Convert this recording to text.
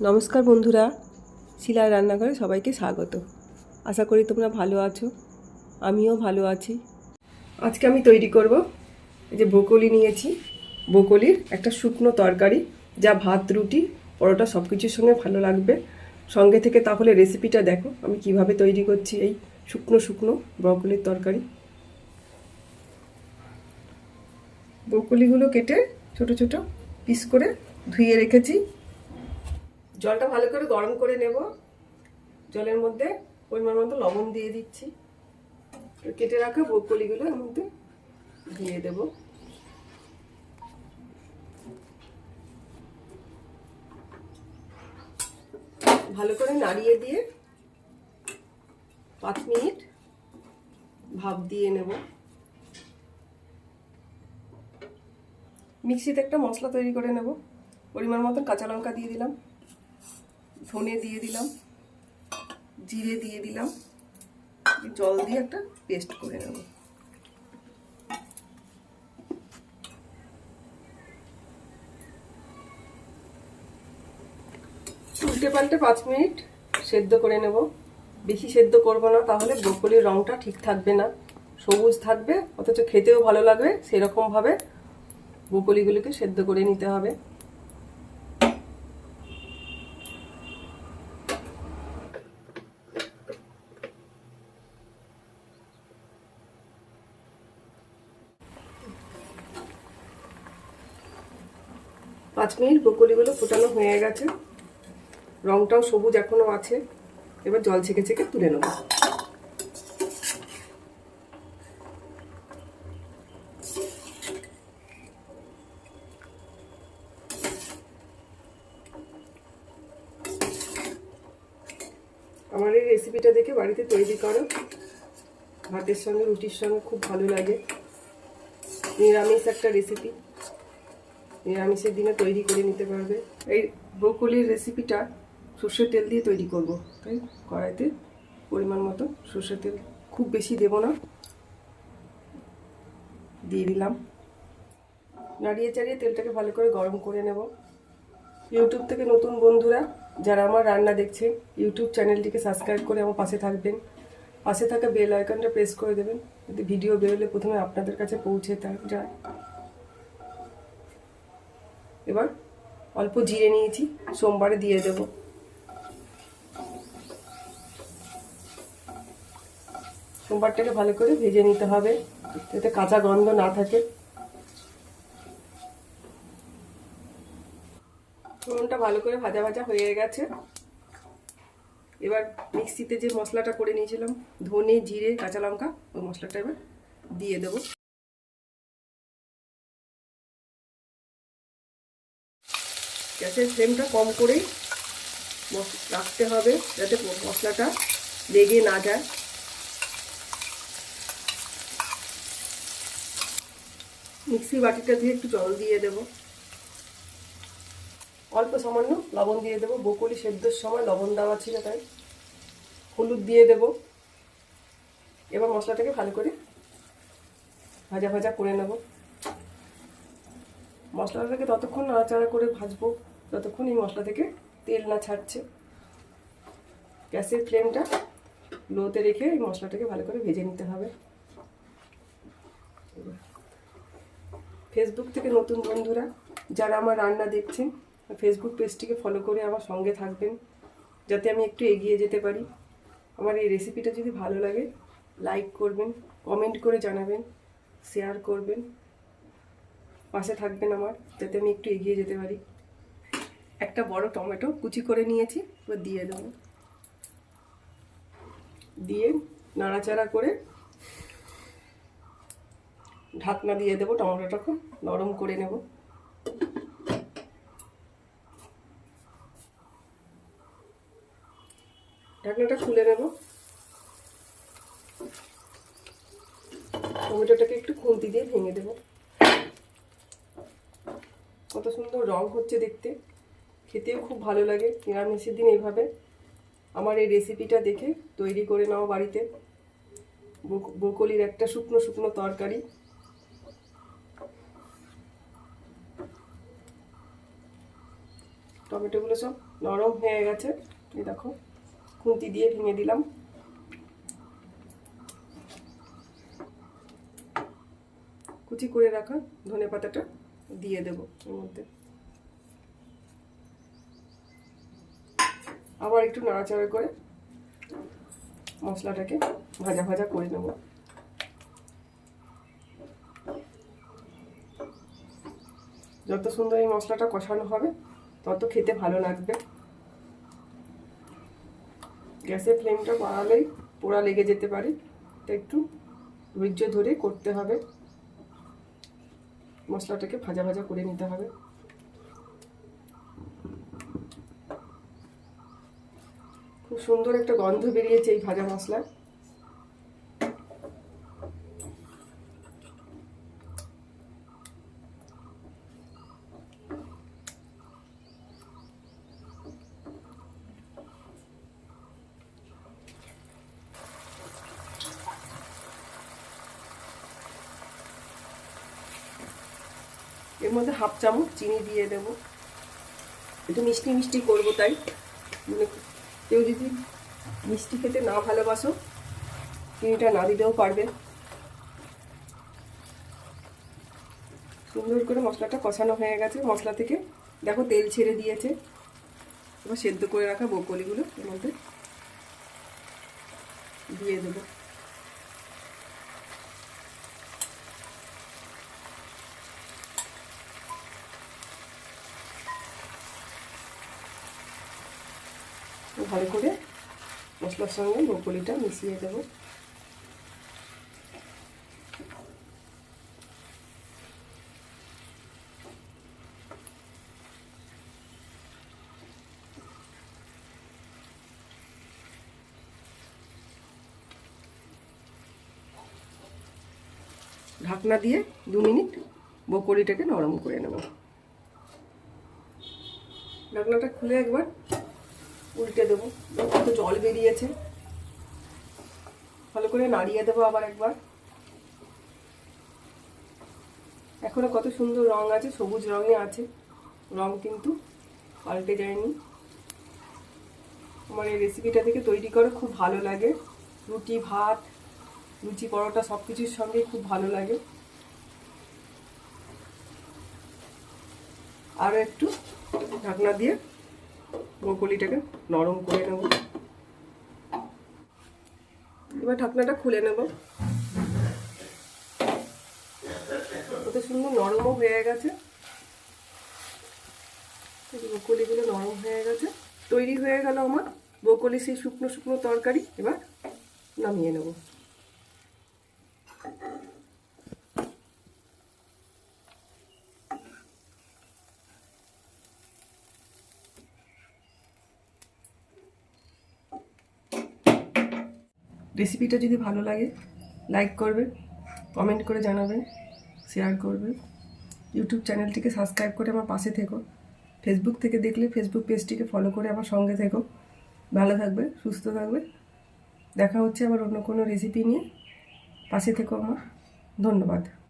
নমস্কার বন্ধুরা, শিলার রান্নাঘরে সবাইকে স্বাগত। আশা করি তোমরা ভালো আছো, আমিও ভালো আছি। আজকে আমি তৈরি করব এই যে ব্রোকলি নিয়েছি। ব্রোকলির একটা শুকনো তরকারি, যা ভাত, রুটি, পরোটা সব কিছুর সঙ্গে ভালো লাগবে। সঙ্গে থেকে তাহলে রেসিপিটা দেখো, আমি কীভাবে তৈরি করছি এই শুকনো শুকনো ব্রোকলির তরকারি। ব্রোকলিগুলো কেটে ছোট ছোট পিস করে ধুয়ে রেখেছি। জলটা ভালো করে গরম করে নেব। জলের মধ্যে পরিমাণ মতো লবণ দিয়ে দিচ্ছি। কেটে রাখা ব্রোকলিগুলো এর মধ্যে দিয়ে দেব। ভালো করে নাড়িয়ে দিয়ে পাঁচ মিনিট ভাপ দিয়ে নেব। মিক্সিতে একটা মশলা তৈরি করে নেব। পরিমাণ মতন কাঁচা লঙ্কা দিয়ে দিলাম। ধনে দিয়ে দিলাম, জিরে দিয়ে দিলাম জল দিয়ে একটা পেস্ট করে নেব। উল্টে পাল্টে পাঁচ মিনিট সেদ্ধ করে নেব। বেশি সেদ্ধ করব না, তাহলে ব্রোকলির রঙটা ঠিক থাকবে না। সবুজ থাকবে, অথচ খেতেও ভালো লাগবে, সেরকমভাবে ব্রোকলিগুলোকে সেদ্ধ করে নিতে হবে। পাঁচ মিনিট ব্রোকলিগুলো ফোটানো হয়ে গেছে। রংটাও সবুজ এখনও আছে। এবার জল ছেঁকে ছেঁকে তুলে নেব। আমার এই রেসিপিটা দেখে বাড়িতে তৈরি করো। ভাতের সঙ্গে, রুটির সঙ্গে খুব ভালো লাগে। নিরামিষ একটা রেসিপি নিরামিষের দিনে তৈরি করে নিতে পারবে। এই ব্রোকলির রেসিপিটা সর্ষের তেল দিয়ে তৈরি করব। তাই কড়াইতে পরিমাণ মতো সর্ষের তেল। খুব বেশি দেব না। দিয়ে দিলাম। নাড়িয়ে চাড়িয়ে তেলটাকে ভালো করে গরম করে নেব। ইউটিউব থেকে নতুন বন্ধুরা, যারা আমার রান্না দেখছেন ইউটিউব চ্যানেলটিকে সাবস্ক্রাইব করে আমার পাশে থাকবেন। পাশে থাকা বেল আইকনটা প্রেস করে দেবেন। যাতে ভিডিও বেরোলে প্রথমে আপনাদের কাছে পৌঁছে যায়। এবার অল্প জিরে নিয়েছি, সোমবারে দিয়ে দেব। সোমবারটাকে ভালো করে ভেজে নিতে হবে, যাতে কাঁচা গন্ধ না থাকে। ফোড়নটা ভালো করে ভাজা ভাজা হয়ে গেছে। এবার মিক্সিতে যে মশলাটা করে নিয়েছিলাম, ধনে, জিরে, কাঁচা লঙ্কা, ওই মশলাটা এবার দিয়ে দেবো। গ্যাসের ফ্লেমটা কম করেই রাখতে হবে যাতে মশলাটা লেগে না যায়। মিক্সি বাটিটা দিয়ে একটু জল দিয়ে দেব। অল্প সামান্য লবণ দিয়ে দেবো। বকুলি সেদ্ধর সময় লবণ দেওয়া ছিল তাই। হলুদ দিয়ে দেব। এবার মশলাটাকে ভালো করে ভাজা ভাজা করে নেব। মশলাটাকে ততক্ষণ নাড়াচাড়া করে ভাজবো। যতক্ষণ এই মশলা থেকে তেল না ছাড়ছে। গ্যাসের ফ্লেমটা লোতে রেখে এই মশলাটাকে ভালো করে ভেজে নিতে হবে। ফেসবুক থেকে নতুন বন্ধুরা, যারা আমার রান্না দেখছেন ফেসবুক পেজটিকে ফলো করে আমার সঙ্গে থাকবেন, যাতে আমি একটু এগিয়ে যেতে পারি। আমার এই রেসিপিটা যদি ভালো লাগে লাইক করবেন কমেন্ট করে জানাবেন শেয়ার করবেন। পাশে থাকবেন আমার, যাতে আমি একটু এগিয়ে যেতে পারি। একটা বড় টমেটো কুচি করে নিয়েছি, এবার দিয়ে দেবো। দিয়ে নাড়াচাড়া করে ঢাকনা দিয়ে দেবো টমেটোটাকে নরম করে নেব। ঢাকনাটা খুলে নেব। টমেটোটাকে একটু খুন্তি দিয়ে ভেঙে দেবো। কত সুন্দর রং হচ্ছে দেখতে। খেতেও খুব ভালো লাগে, নিরামিষের দিন এইভাবে। আমার এই রেসিপিটা দেখে তৈরি করে নাও বাড়িতে। ব্রোকলির একটা শুকনো শুকনো তরকারি। টমেটোগুলো সব নরম হয়ে গেছে। এই দেখো খুন্তি দিয়ে ভেঙে দিলাম। কুচি করে রাখা ধনে পাতাটা দিয়ে দেবো এর মধ্যে। আবার একটু নাড়াচাড়া করে মশলাটাকে ভাজা ভাজা করে নেব। যত সুন্দর এই মশলাটা কষানো হবে, তত খেতে ভালো লাগবে। গ্যাসের ফ্লেমটা বাড়ালেই পোড়া লেগে যেতে পারে, তো একটু ধৈর্য ধরে করতে হবে। মশলাটাকে ভাজা ভাজা করে নিতে হবে। খুব সুন্দর একটা গন্ধ বেরিয়েছে এই ভাজা মশলা এর মধ্যে হাফ চামচ চিনি দিয়ে দেবো। একটু মিষ্টি মিষ্টি করব তাই। মানে কেউ যদি মিষ্টি খেতে না ভালোবাসো চিনিটা না দিতেও পারবে। সুন্দর করে মশলাটা কষানো হয়ে গেছে। মশলা থেকে দেখো তেল ছেড়ে দিয়েছে। এবার সেদ্ধ করে রাখা বকলিগুলো এর মধ্যে দিয়ে দেবো। ভালো করে মশলার সঙ্গে ব্রকলিটা মিশিয়ে দেবো। ঢাকনা দিয়ে দু মিনিট বকলিটাকে নরম করে নেব। ঢাকনাটা খুলে একবার উল্টে দেবো। কত জল বেরিয়েছে। ভালো করে নাড়িয়ে দেবো আবার একবার। এখনও কত সুন্দর রং আছে, সবুজ রঙে আছে। রং কিন্তু পাল্টে যায়নি। আমার এই রেসিপিটা থেকে তৈরি করে, খুব ভালো লাগে। রুটি, ভাত, লুচি, পরোটা সব কিছুর সঙ্গে খুব ভালো লাগে। আরও একটু ঢাকনা দিয়ে ব্রকলিটাকে নরম করে নেব। এবার ঢাকনাটা খুলে নেব। কত সুন্দর নরমও হয়ে গেছে। ব্রকলিগুলো নরম হয়ে গেছে। তৈরি হয়ে গেল আমার ব্রকলি সেই শুকনো শুকনো তরকারি। এবার নামিয়ে নেব। রেসিপিটা যদি ভালো লাগে লাইক করবে কমেন্ট করে জানাবে শেয়ার করবে। ইউটিউব চ্যানেলটিকে সাবস্ক্রাইব করে আমার পাশে থেকো। ফেসবুক থেকে দেখলে ফেসবুক পেজটিকে ফলো করে আমার সঙ্গে থেকো। ভালো থাকবে, সুস্থ থাকবে। দেখা হচ্ছে আবার অন্য কোনো রেসিপি নিয়ে। পাশে থেকো আমার। ধন্যবাদ।